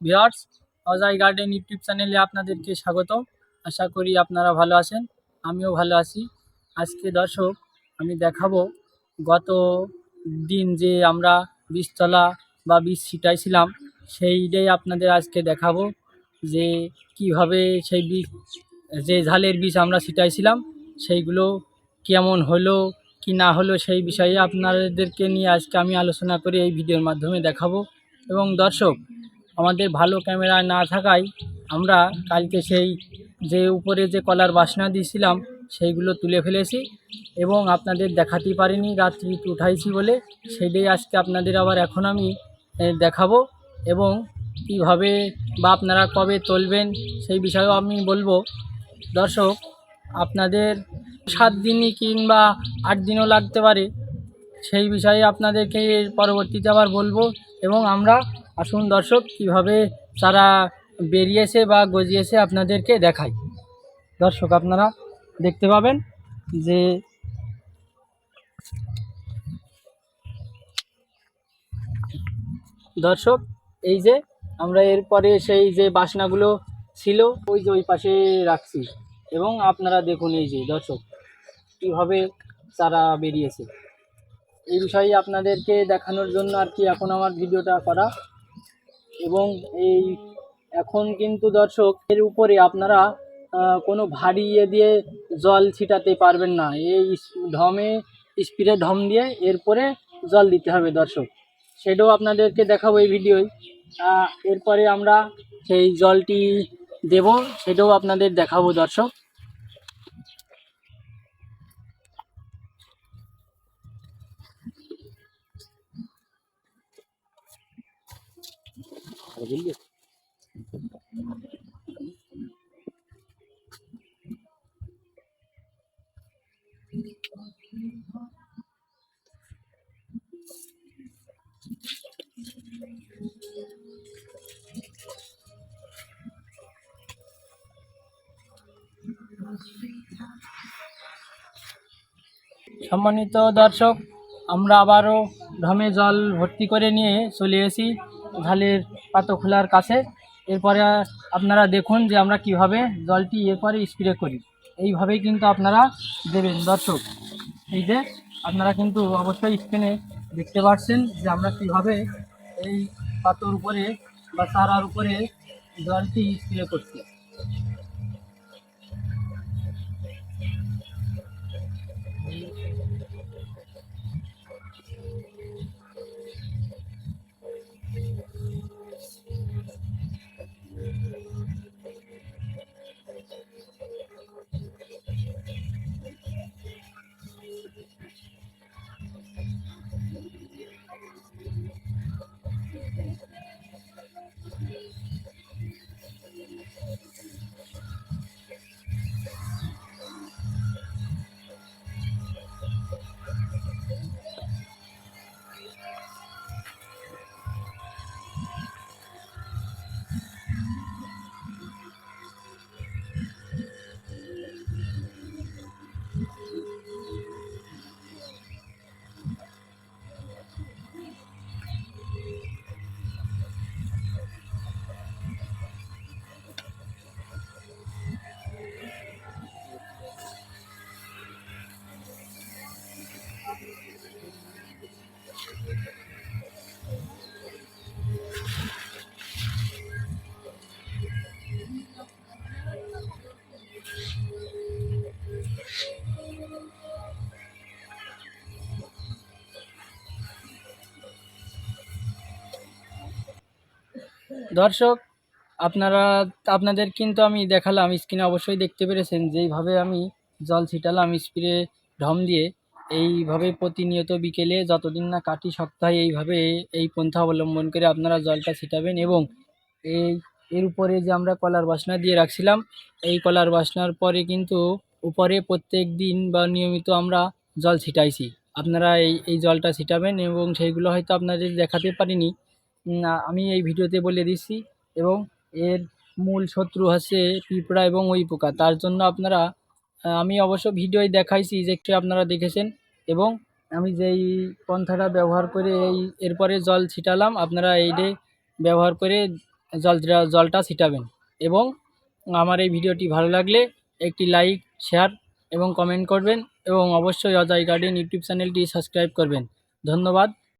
Viewers, Ajay garden YouTube চ্যানেলে আপনাদেরকে স্বাগত আশা করি আপনারা ভালো আছেন, আমিও ভালো আছি। আজকে দর্শক, আমি দেখাবো গত দিন যে আমরা বীজতলা বা বীজ ছিটাইছিলাম, সেইটাই আপনাদের আজকে দেখাবো যে কীভাবে সেই বীজ, যে ঝালের বীজ আমরা ছিটাইছিলাম, সেইগুলো কেমন হলো, কি না হলো, সেই বিষয়ে আপনাদেরকে নিয়ে আজকে আমি আলোচনা করে এই ভিডিওর মাধ্যমে দেখাবো। এবং দর্শক আমাদের ভালো ক্যামেরা না থাকায় আমরা কালকে সেই যে উপরে যে কলার বাসনা দিয়েছিলাম, সেইগুলো তুলে ফেলেছি এবং আপনাদের দেখাতেই পারিনি, রাত্রি উঠাইছি বলে। সেটাই আজকে আপনাদের আবার এখন আমি দেখাবো এবং কীভাবে বা আপনারা কবে তুলবেন সেই বিষয়েও আমি বলব। দর্শক, আপনাদের সাত দিনই কিংবা আট দিনও লাগতে পারে, সেই বিষয়ে আপনাদেরকে পরবর্তীতে আবার বলব। এবং আমরা আসুন দর্শক, কীভাবে তারা বেরিয়েছে বা গজিয়েছে আপনাদেরকে দেখাই। দর্শক, আপনারা দেখতে পাবেন যে দর্শক, এই যে আমরা এরপরে সেই যে বাসনাগুলো ছিল, ওই যে ওই পাশে রাখছি। এবং আপনারা দেখুন এই যে দর্শক, কীভাবে তারা বেরিয়েছে। এই বিষয়ে আপনাদেরকে দেখানোর জন্য আর কি এখন আমার ভিডিওটা করা। এবং এই এখন কিন্তু দর্শক, এর উপরে আপনারা কোনো ভারী ইয়ে দিয়ে জল ছিটাতে পারবেন না। এই ঢমে স্প্রে ঢম দিয়ে এরপরে জল দিতে হবে দর্শক। সেটাও আপনাদেরকে দেখাবো এই ভিডিওয়। এরপরে আমরা সেই জলটি দেব, সেটাও আপনাদের দেখাবো দর্শক। সম্মানিত দর্শক আমরা আবারও ঢমে জল ভর্তি করে নিয়ে চলে এসেছি ঝালের পাতো খোলার কাছে। এরপরে আপনারা দেখুন যে আমরা কীভাবে জলটি এরপরে স্প্রে করি। এইভাবেই কিন্তু আপনারা দেবেন দর্শক। এই যে আপনারা কিন্তু অবশ্যই স্ক্রিনে দেখতে পাচ্ছেন যে আমরা কীভাবে এই পাতর উপরে বা সারার উপরে জলটি স্প্রে করছি। দর্শক, আপনারা, আপনাদের কিন্তু আমি দেখালাম স্ক্রিনে অবশ্যই দেখতে পেরেছেন যেইভাবে আমি জল ছিটালাম স্প্রে ঢম দিয়ে। এইভাবে প্রতিনিয়ত বিকেলে যতদিন না কাটি, সপ্তাহে এইভাবে এই পন্থা অবলম্বন করে আপনারা জলটা ছিটাবেন এবং এই, এর উপরে যে আমরা কলার বাসনা দিয়ে রাখছিলাম, এই কলার বাসনার পরে কিন্তু উপরে প্রত্যেক দিন বা নিয়মিত আমরা জল ছিটাইছি। আপনারা এই এই জলটা ছিটাবেন এবং সেইগুলো হয়তো আপনাদের দেখাতে পারিনি। আমি এই ভিডিওতে বলে দিচ্ছি এবং এর মূল শত্রু হচ্ছে পিঁপড়া এবং ওই পোকা। তার জন্য আপনারা আমি অবশ্য ভিডিওয় দেখাইছি যে আপনারা দেখেছেন এবং আমি যেই পন্থাটা ব্যবহার করে এই এরপরে জল ছিটালাম, আপনারা এইটে ব্যবহার করে জল জলটা ছিটাবেন। এবং আমার এই ভিডিওটি ভালো লাগলে একটি লাইক, শেয়ার এবং কমেন্ট করবেন এবং অবশ্যই অজয় গার্ডেন ইউটিউব চ্যানেলটি সাবস্ক্রাইব করবেন। ধন্যবাদ।